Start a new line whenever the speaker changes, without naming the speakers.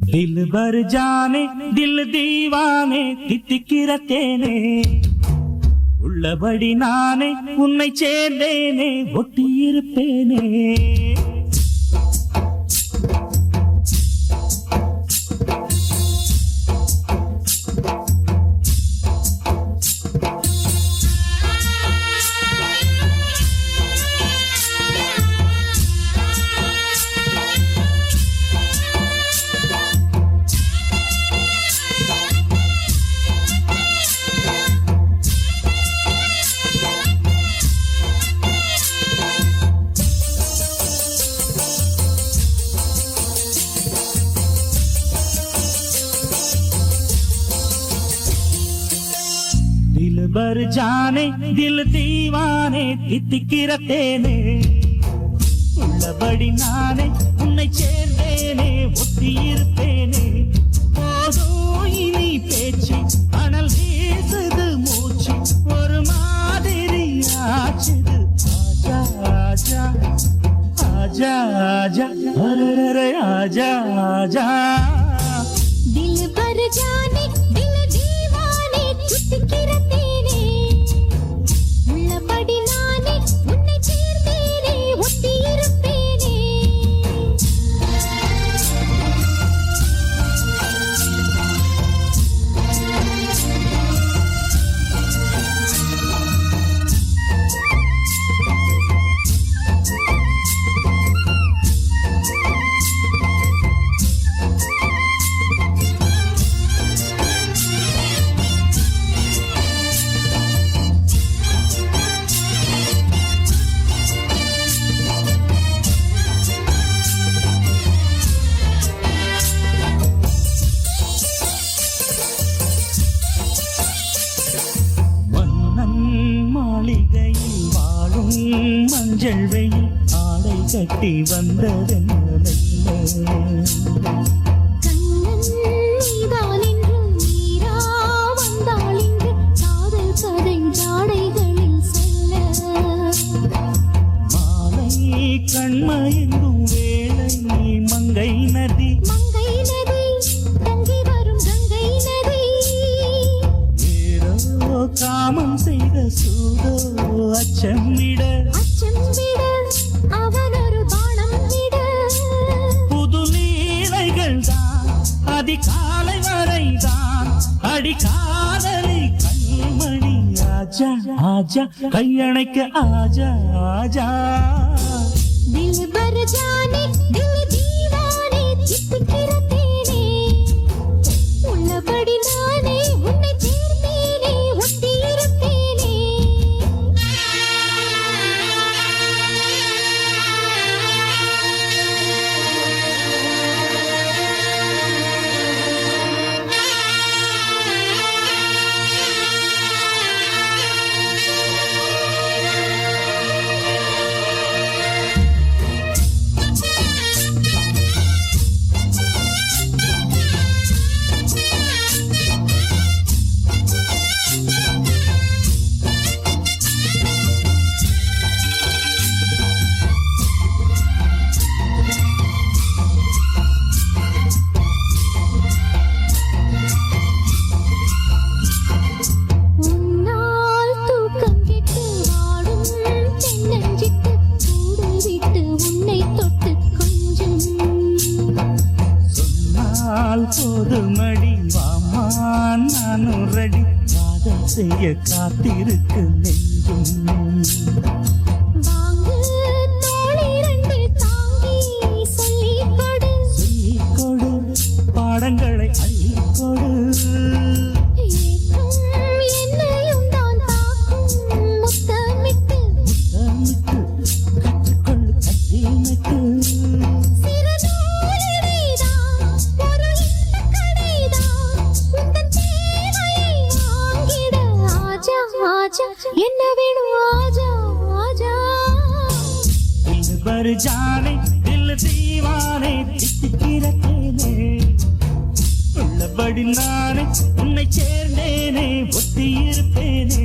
दिल भर जाने दिल दीवाने தித்திக்கிற தேனே உள்ளபடி நானே உன்னை சேர்ந்தேனே ஒட்டியிருப்பேனே பர்ஜானே தில் தீவானே தித்திக்கிற தேனே உள்ளபடி நானே உன்னை சேர்ந்தேனே ஒத்தி இருப்பேனே போதும் இனி பேச்சு அனல் வீசுது மூச்சு ஒரு மாதிரி ஆச்சுது ஆஜா ஆஜா ஆஜா ஆஜா ஆஜா ஆஜா தில் பர்ஜானே மஞ்சள் வெயில் ஆடை கட்டி வந்ததென்ன
கண்ணன் நீதான் என்று நீரா அடி காதலி
கண்மணி ஆஜா ஆஜா கையணைக்க ஆஜா ஆஜா. தில் பர் ஜானே தில் செய்ய காத்திருக்கு நெஞ்சும். பாடங்களை அள்ளிக்
என்ன வேணும் ஆஜா ஆஜா
பரு ஜானே தில் தீவானே தித்திக்கிறேனே உள்ளபடி நானே உன்னை சேர்ந்தேனே ஒத்தி
இருப்பேனே